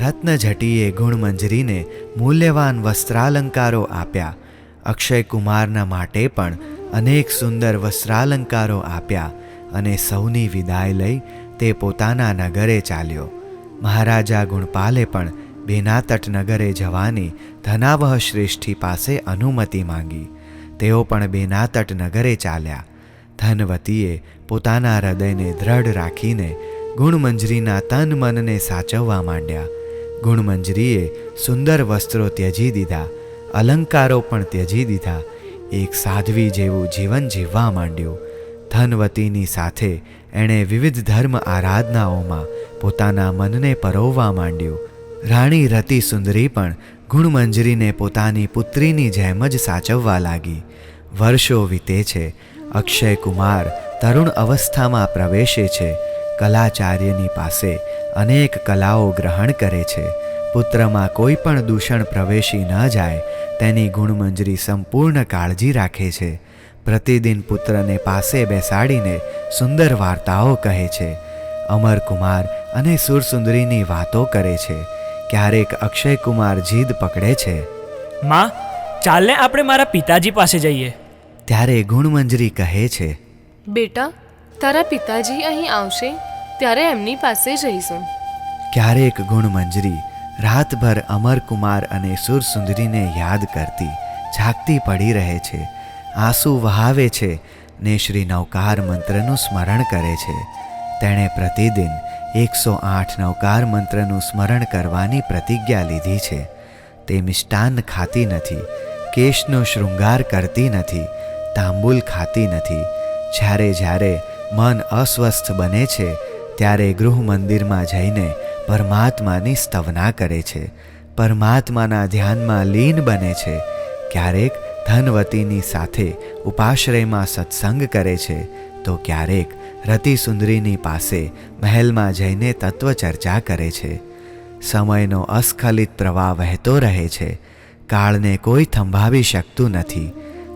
રત્નઝટીએ ગુણમંજરીને મૂલ્યવાન વસ્ત્રાલંકારો આપ્યા. અક્ષય કુમારના માટે પણ અનેક સુંદર વસ્ત્રાલંકારો આપ્યા અને સૌની વિદાય લઈ તે પોતાના નગરે ચાલ્યો. મહારાજા ગુણપાલે પણ બેનાતટ નગરે જવાની ધનાવહ શ્રેષ્ઠી પાસે અનુમતિ માંગી. તેઓ પણ બેનાતટ નગરે ચાલ્યા. ધનવતીએ પોતાના હૃદયને દ્રઢ રાખીને ગુણમંજરીના તન મનને સાચવવા માંડ્યા. ગુણમંજરીએ સુંદર વસ્ત્રો ત્યજી દીધા, અલંકારો પણ ત્યજી દીધા. એક સાધ્વી જેવું જીવન જીવવા માંડ્યું. ધનવતીની સાથે એણે વિવિધ ધર્મ આરાધનાઓમાં પોતાના મનને પરોવવા માંડ્યું. રાણી રતિ સુંદરી પણ ગુણમંજરીને પોતાની પુત્રીની જેમ જ સાચવવા લાગી. વર્ષો વીતે છે. અક્ષય કુમાર તરુણ અવસ્થામાં પ્રવેશે છે. કલાચાર્યની પાસે અનેક કલાઓ ગ્રહણ કરે છે. પુત્રમાં કોઈ પણ દૂષણ પ્રવેશી ન જાય તેની ગુણમંજરી સંપૂર્ણ કાળજી રાખે છે. પ્રતિદિન પુત્રને પાસે બેસાડીને સુંદર વાર્તાઓ કહે છે. અમરકુમાર અને સુરસુંદરીની વાતો કરે છે. ક્યારેક અક્ષયકુમાર જીદ પકડે છે. માં ચાલને આપણે મારા પિતાજી પાસે જઈએ. ત્યારે ગુણમંજરી કહે છે. બેટા તારા પિતાજી અહીં આવશે? ત્યારે એમની પાસે જઈશું. ક્યારેક ગુણમંજરી, રાતભર અમરકુમાર અને સુરસુંદરીને યાદ કરતી, જાગતી પડી રહે છે. આંસુ વહાવે છે ને શ્રી નવકાર મંત્રનું સ્મરણ કરે છે. તેણે પ્રતિદિન એકસો આઠ નવકાર મંત્રનું સ્મરણ કરવાની પ્રતિજ્ઞા લીધી છે. તે મિષ્ટાન્ન ખાતી નથી, કેશનો શૃંગાર કરતી નથી, તાંબુલ ખાતી નથી. જ્યારે જ્યારે મન અસ્વસ્થ બને છે ત્યારે ગૃહ મંદિરમાં જઈને પરમાત્માની સ્તવના કરે છે. પરમાત્માના ધ્યાનમાં લીન બને છે. ક્યારેક ધનવતીની સાથે ઉપાશ્રયમાં સત્સંગ કરે છે. તો ક્યારેક રતિસુંદરીની પાસે મહેલમાં જઈને તત્વચર્ચા કરે છે. સમયનો અસ્ખલિત પ્રવાહ વહેતો રહે છે. કાળને કોઈ થંભાવી શકતું નથી.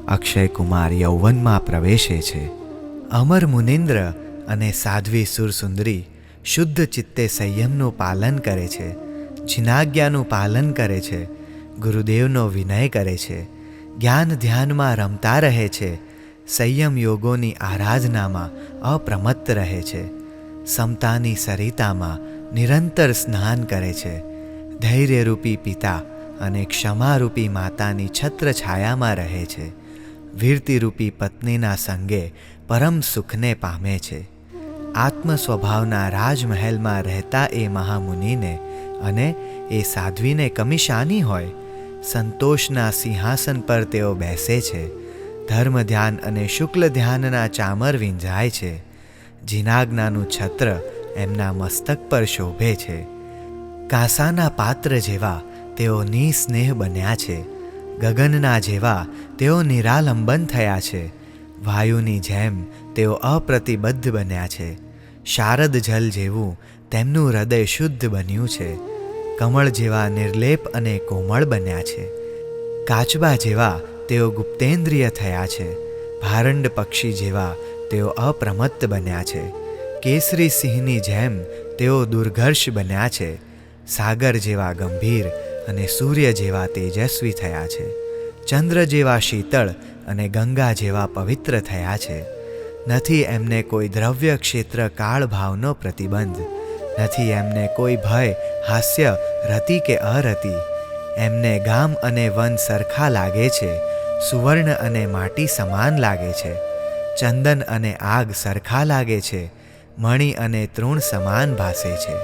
અક્ષય કુમાર યૌવનમાં પ્રવેશે છે. અમર મુનિન્દ્ર અને સાધ્વી સુરસુંદરી શુદ્ધ ચિત્તે સંયમનું પાલન કરે છે, જિનાજ્ઞાનું પાલન કરે છે, ગુરુદેવનો વિનય કરે છે, જ્ઞાન ધ્યાનમાં રમતા રહે છે, સંયમ યોગોની આરાધનામાં અપ્રમત્ત રહે છે, સમતાની સરિતામાં નિરંતર સ્નાન કરે છે, ધૈર્યરૂપી પિતા અને ક્ષમારૂપી માતાની છત્ર છાયામાં રહે છે, વીરતીરૂપી પત્નીના સંગે પરમ સુખને પામે છે. આત્મ સ્વભાવના રાજમહેલમાં રહેતા એ મહામુનિને અને એ સાધ્વીને કમિશાની હોય? સંતોષના સિંહાસન પર તેઓ બેસે છે. ધર્મ ધ્યાન અને શુક્લ ધ્યાનના ચામર વિંજાય છે. જીનાજ્ઞાનું છત્ર એમના મસ્તક પર શોભે છે. કાંસાના પાત્ર જેવા તેઓ નિસ્નેહ બન્યા છે. ગગનના જેવા તેઓ નિરાલંબન થયા છે. વાયુની જેમ તેઓ અપ્રતિબદ્ધ બન્યા છે. શારદ જલ જેવું તેમનું હૃદય શુદ્ધ બન્યું છે. કમળ જેવા નિર્લેપ અને કોમળ બન્યા છે. કાચબા જેવા તેઓ ગુપ્તેન્દ્રિય થયા છે. ભારંડ પક્ષી જેવા તેઓ અપ્રમત્ત બન્યા છે. કેસરી સિંહની જેમ તેઓ દુર્ઘર્ષ બન્યા છે. સાગર જેવા ગંભીર અને સૂર્ય જેવા તેજસ્વી થયા છે. ચંદ્ર જેવા શીતળ અને ગંગા જેવા પવિત્ર થયા છે. નથી એમને કોઈ દ્રવ્ય ક્ષેત્ર કાળ ભાવનો પ્રતિબંધ. નથી એમને કોઈ ભય, હાસ્ય, રતિ કે અરતિ. એમને ગામ અને વન સરખા લાગે છે, સુવર્ણ અને માટી સમાન લાગે છે. ચંદન અને આગ સરખા લાગે છે, મણિ અને તૃણ સમાન ભાસે છે.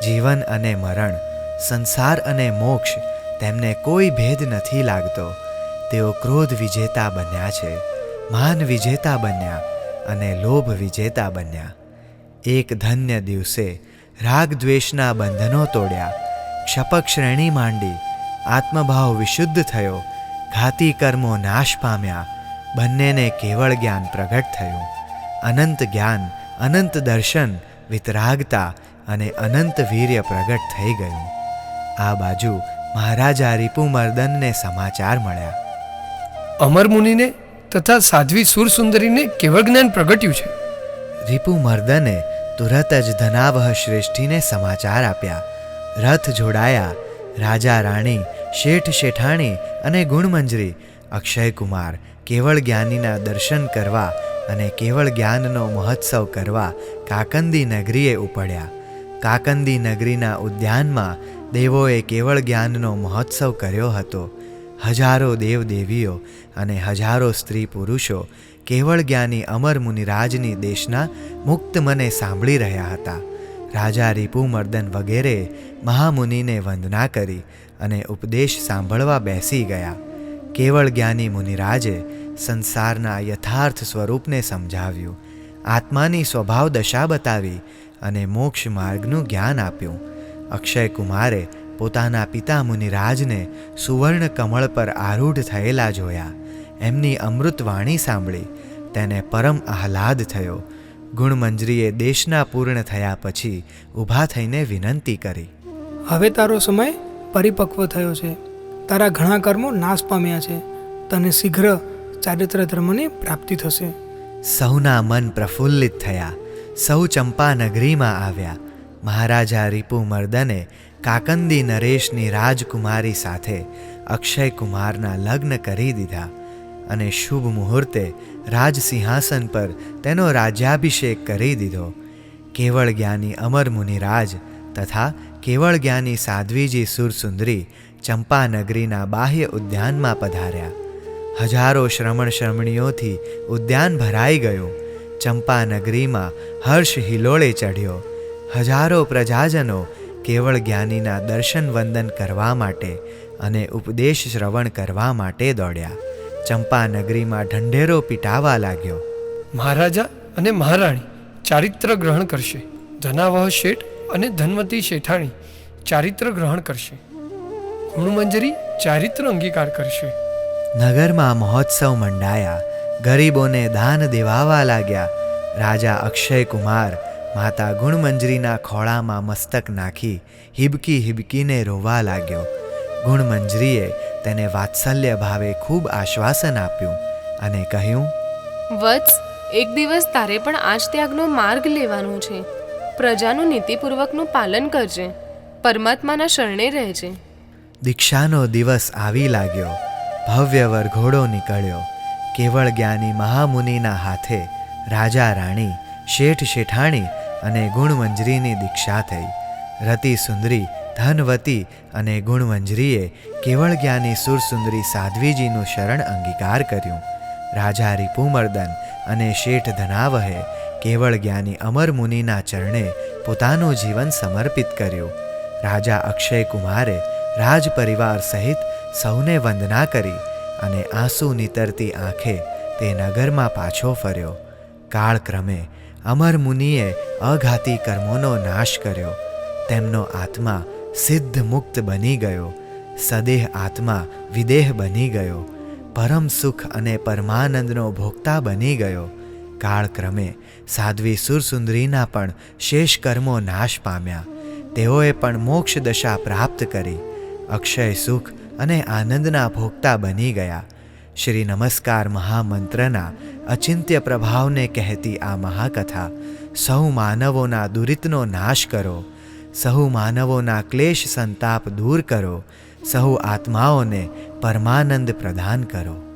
જીવન અને મરણ, સંસાર અને મોક્ષ, તેમને કોઈ ભેદ નથી લાગતો. તેઓ ક્રોધ વિજેતા બન્યા છે, માન વિજેતા બન્યા અને લોભ વિજેતા બન્યા. એક ધન્ય દિવસે રાગ દ્વેષના બંધનો તોડ્યા, ક્ષપક શ્રેણી માંડી, આત્મભાવ વિશુદ્ધ થયો, ઘાતી કર્મો નાશ પામ્યા, બંનેને કેવળ જ્ઞાન પ્રગટ થયું. અનંત જ્ઞાન, અનંત દર્શન, વિતરાગતા અને અનંત વીર્ય પ્રગટ થઈ ગયું. આ બાજુ મહારાજા રિપુમર્દનને સમાચાર મળ્યા. અમર મુનિને તથા સાધ્વી સુરસુંદરીને કેવળ જ્ઞાન પ્રગટ્યું છે. રિપુમર્દને તુરત જ ધનાવહ શ્રેષ્ઠીને સમાચાર આપ્યા. રથ જોડાયા. રાજા રાણી, શેઠ શેઠાણી અને ગુણમંજરી અક્ષયકુમાર કેવળ જ્ઞાનીના દર્શન કરવા અને કેવળ જ્ઞાનનો મહોત્સવ કરવા કાકંદી નગરીએ ઉપડ્યા. કાકંદી નગરીના ઉદ્યાનમાં દેવોએ કેવળ જ્ઞાનનો મહોત્સવ કર્યો હતો. હજારો દેવદેવીઓ અને હજારો સ્ત્રી પુરુષો કેવળ જ્ઞાની અમર મુનિરાજની દેશના મુક્ત મને સાંભળી રહ્યા હતા. રાજા રિપુમર્દન વગેરે મહામુનિને વંદના કરી અને ઉપદેશ સાંભળવા બેસી ગયા. કેવળ જ્ઞાની મુનિરાજે સંસારના યથાર્થ સ્વરૂપને સમજાવ્યું, આત્માની સ્વભાવ દશા બતાવી અને મોક્ષ માર્ગનું જ્ઞાન આપ્યું. અક્ષય કુમારે પોતાના પિતા મુનિરાજને સુવર્ણ કમળ પર આરૂઢ થયેલા જોયા. એમની અમૃતવાણી સાંભળી તેને પરમ આહલાદ થયો. ગુણમંજરીએ દેશના પૂર્ણ થયા પછી ઊભા થઈને વિનંતી કરી. હવે તારો સમય પરિપક્વ થયો છે. તારા ઘણા કર્મો નાશ પામ્યા છે. તને શીઘ્ર ચારિત્ર ધર્મની પ્રાપ્તિ થશે. સૌના મન પ્રફુલ્લિત થયા. સૌ ચંપા નગરીમાં આવ્યા. મહારાજા રીપુમર્દને કાકંદી નરેશની રાજકુમારી સાથે અક્ષય કુમારના લગ્ન કરી દીધા અને શુભ મુહૂર્તે રાજસિંહાસન પર તેનો રાજ્યાભિષેક કરી દીધો. કેવળ જ્ઞાની અમર મુનિરાજ તથા કેવળ જ્ઞાની સાધ્વીજી સુરસુંદરી ચંપાનગરીના બાહ્ય ઉદ્યાનમાં પધાર્યા. હજારો શ્રમણ શ્રમણીઓથી ઉદ્યાન ભરાઈ ગયું. ચંપાનગરીમાં હર્ષ હિલોળે ચઢ્યો. હજારો પ્રજાજનો કેવળ જ્ઞાનીના દર્શન વંદન કરવા માટે અને ઉપદેશ શ્રવણ કરવા માટે દોડ્યા. ચંપા નગરીમાં ઢંઢેરો પીટાવા લાગ્યો. મહારાજા અને મહારાણી ચારિત્ર ગ્રહણ કરશે. ધનાવહ શેઠ અને ધનવતી શેઠાણી ચારિત્ર ગ્રહણ કરશે. ગુણમંજરી ચારિત્ર અંગીકાર કરશે. નગરમાં મહોત્સવ મંડાયા. ગરીબોને દાન દેવાવા લાગ્યા. રાજા અક્ષય કુમાર માતા ગુણમંજરીના ખોળામાં મસ્તક નાખી હિબકી હિબકીને રોવા લાગ્યો. ગુણમંજરીએ તેને વાત્સલ્ય ભાવે ખૂબ આશ્વાસન આપ્યું અને કહ્યું વત્સ એક દિવસ તારે પણ આજ ત્યાગનો માર્ગ લેવાનો છે. પ્રજાનું નીતિપૂર્વકનું પાલન કરજે. પરમાત્માના શરણે રહેજે. દીક્ષાનો દિવસ આવી લાગ્યો. ભવ્ય વરઘોડો નીકળ્યો. કેવળ જ્ઞાની મહામુનિના હાથે રાજા રાણી શેઠ શેઠાણી અને ગુણમંજરીની દીક્ષા થઈ. રતિ સુંદરી, ધનવતી અને ગુણમંજરીએ કેવળ જ્ઞાની સુરસુંદરી સાધ્વીજીનું શરણ અંગીકાર કર્યું. રાજા રિપુમર્દન અને શેઠ ધનાવહે કેવળ જ્ઞાની અમર મુનિના ચરણે પોતાનું જીવન સમર્પિત કર્યું. રાજા અક્ષય કુમારે રાજ પરિવાર સહિત સૌને વંદના કરી અને આંસુ નીતરતી આંખે તે નગરમાં પાછો ફર્યો. કાળક્રમે અમર મુનિએ અઘાતી કર્મોનો નાશ કર્યો. તેમનો આત્મા સિદ્ધ મુક્ત બની ગયો. સદેહ આત્મા વિદેહ બની ગયો. પરમ સુખ અને પરમાનંદનો ભોગતા બની ગયો. કાળક્રમે સાધ્વી સુરસુંદરીના પણ શેષ કર્મો નાશ પામ્યા. તેઓએ પણ મોક્ષ દશા પ્રાપ્ત કરી. અક્ષય સુખ અને આનંદના ભોગતા બની ગયા. શ્રી નમસ્કાર મહામંત્રના અચિંત્ય પ્રભાવને કહેતી આ મહાકથા સહુ માનવોના દુરિતનો નાશ કરો સહુ માનવોના ક્લેશ સંતાપ દૂર કરો સહુ આત્માઓને પરમાનંદ પ્રદાન કરો.